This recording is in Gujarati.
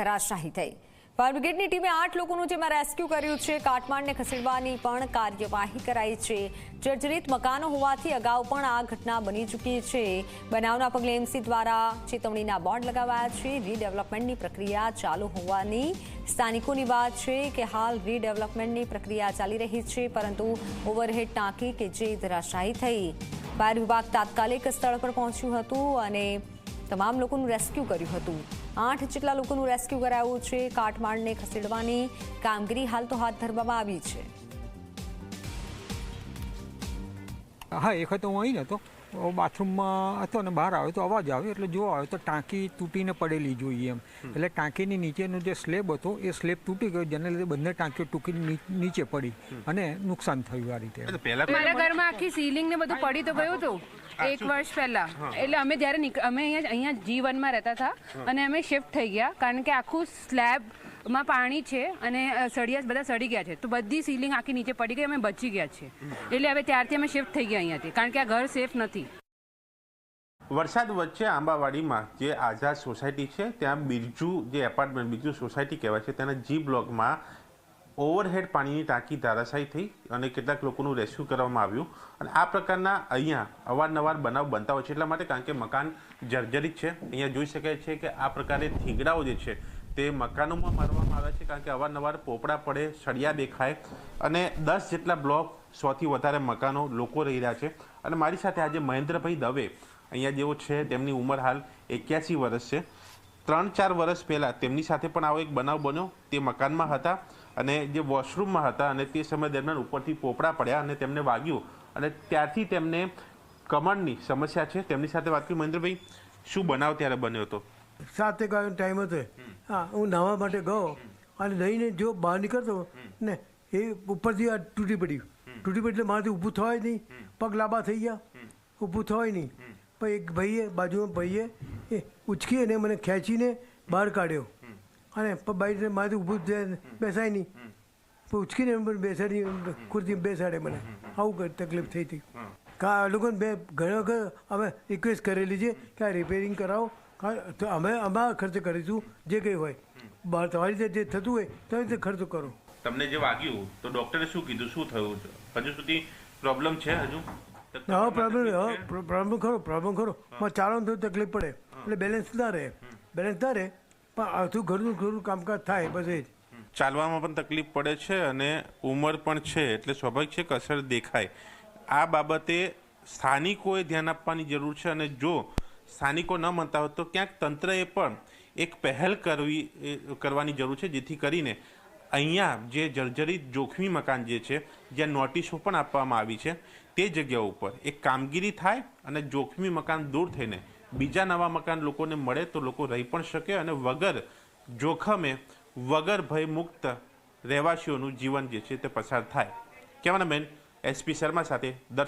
ધરાશાહી થઈ. ફાયર બ્રિગેડની ટીમે આઠ લોકોનું જેમાં રેસ્ક્યુ કર્યું છે. કાટમાળને ખસેડવાની પણ કાર્યવાહી કરાઈ છે. જર્જરિત મકાનો હોવાથી અગાઉ પણ આ ઘટના બની ચૂકી છે. બનાવના પગલે એમસી દ્વારા ચેતવણીના બોર્ડ લગાવાયા છે. રીડેવલપમેન્ટની પ્રક્રિયા ચાલુ હોવાની સ્થાનિકોની વાત છે કે હાલ રીડેવલપમેન્ટની પ્રક્રિયા ચાલી રહી છે, પરંતુ ઓવરહેડ ટાંકી કે જે ધરાશાયી થઈ. ફાયર વિભાગ તાત્કાલિક સ્થળ પર પહોંચ્યું હતું અને તમામ લોકોનું રેસ્ક્યુ કર્યું હતું. આઠ જેટલા લોકોનું રેસ્ક્યુ કરાયું છે. કાટમાળને ખસેડવાની કામગીરી હાલ તો હાથ ધરવામાં આવી છે. હા, એ વખત હું અહીં હતો. બાથરૂમમાં હતો ને બહાર આવ્યો તો અવાજ આવ્યો એટલે જોવા આવ્યો તો ટાંકી તૂટીને પડેલી જોઈએ એમ. એટલે ટાંકીની નીચેનો જે સ્લેબ હતો એ સ્લેબ તૂટી ગયો જેને લીધે બંને ટાંકીઓ ટૂંકી નીચે પડી અને નુકસાન થયું આ રીતે. મારા ઘરમાં આખી સીલિંગ ને બધું પડી તો ગયું હતું એક વર્ષ પહેલા. એટલે અમે જ્યારે અમે અહીંયા અહીંયા જીવનમાં રહેતા હતા અને અમે શિફ્ટ થઈ ગયા કારણ કે આખું સ્લેબમાં પાણી છે અને સળિયા બધા સડી ગયા છે. તો બધી સીલિંગ આખી નીચે પડી ગઈ અમે બચી ગયા છે એટલે હવે ત્યારથી અમે શિફ્ટ થઈ ગયા અહીંયાથી કારણ કે આ ઘર સેફ નથી. વરસાદ વચ્ચે આંબાવાડીમાં જે આઝાદ સોસાયટી છે, ત્યાં બિરજુ જે એપાર્ટમેન્ટ બિરજુ સોસાયટી કહેવાય છે, તેના જી બ્લોકમાં ઓવરહેડ પાણીની ટાંકી ધારાશાયી થઈ અને કેટલાક લોકોનું રેસ્ક્યુ કરવામાં આવ્યું. અને આ પ્રકારના અહીંયા અવારનવાર બનાવ બનતા હોય છે, એટલા માટે કારણ કે મકાન જર્જરિત છે. અહીંયા જોઈ શકાય છે કે આ પ્રકારે થીગડાઓ જે છે, તે મકાનોમાં મારવામાં આવ્યા છે, કારણ કે અવારનવાર પોપડા પડે, સળિયા દેખાય અને દસ જેટલા બ્લોક સોથી વધારે મકાનો લોકો રહી રહ્યા છે. અને મારી સાથે આજે મહેન્દ્રભાઈ દવે અહીંયા જેઓ છે તેમની ઉંમર હાલ એક્યાસી વર્ષ છે. ત્રણ ચાર વર્ષ પહેલાં તેમની સાથે પણ આવો એક બનાવ બન્યો. તે મકાનમાં હતા અને જે વોશરૂમમાં હતા અને તે સમય દરમિયાન ઉપરથી પોપડા પડ્યા અને તેમને વાગ્યું. અને ત્યારથી તેમને કમરની સમસ્યા છે. તેમની સાથે વાત કરી. મહેન્દ્રભાઈ શું બનાવ ત્યારે બન્યો હતો? સાથે ગયો ટાઈમ હતો હા હું નાહવા માટે ગયો અને લઈને જો બહાર નીકળતો ને એ ઉપરથી આ તૂટી પડી તૂટી પડી એટલે મારાથી ઊભું થવાય નહીં. પગ લાંબા થઈ ગયા. ઊભું થવાય નહીં. પછી એક ભાઈએ, બાજુમાં ભાઈએ એ ઉચકી અને મને ખેંચીને બહાર કાઢ્યો. અને બાઈ મારાથી ઊભું બેસાય નહીં. ઉચકીને મને બેસાડી ખુરશી બેસાડે મને. આવું તકલીફ થઈ હતી. કા લોકોને બે ઘણી વખત અમે રિક્વેસ્ટ કરેલી છે કે આ રિપેરિંગ કરાવો. અમે અમારા ખર્ચ કરીશું, જે કંઈ હોય. બહાર તમારી રીતે જે થતું હોય તમે રીતે ખર્ચો કરો. તમને જે વાગ્યું, તો ડૉક્ટરે શું કીધું? શું થયું? હજુ સુધી પ્રોબ્લેમ છે હજુ? હા પ્રોબ્લેમ પ્રોબ્લેમ ખરો પ્રોબ્લેમ ખરો. પણ ચાલવાનું થોડી તકલીફ પડે. એટલે બેલેન્સ ના રહે બેલેન્સ ના રહે પણ અડધું ઘરનું ઘરનું કામકાજ થાય બસ એ જ. ચાલવામાં પણ તકલીફ પડે છે અને ઉંમર પણ છે એટલે સ્વાભાવિક છે કે અસર દેખાય. આ બાબતે સ્થાનિકોએ ધ્યાન આપવાની જરૂર છે અને જો સ્થાનિકો ન માનતા હોય તો ક્યાંક તંત્રએ પણ એક પહેલ કરવી કરવાની જરૂર છે જેથી કરીને અહીંયા જે જર્જરિત જોખમી મકાન જે છે, જ્યાં નોટિસો પણ આપવામાં આવી છે, તે જગ્યા ઉપર એક કામગીરી થાય અને જોખમી મકાન દૂર થઈને બીજા નવા મકાન લોકોને મળે તો લોકો રહી પણ શકે અને વગર જોખમે, વગર ભયમુક્ત રહેવાસીઓનું જીવન જે છે તે પસાર થાય. કેમેરામેન એસપી શર્મા સાથે દર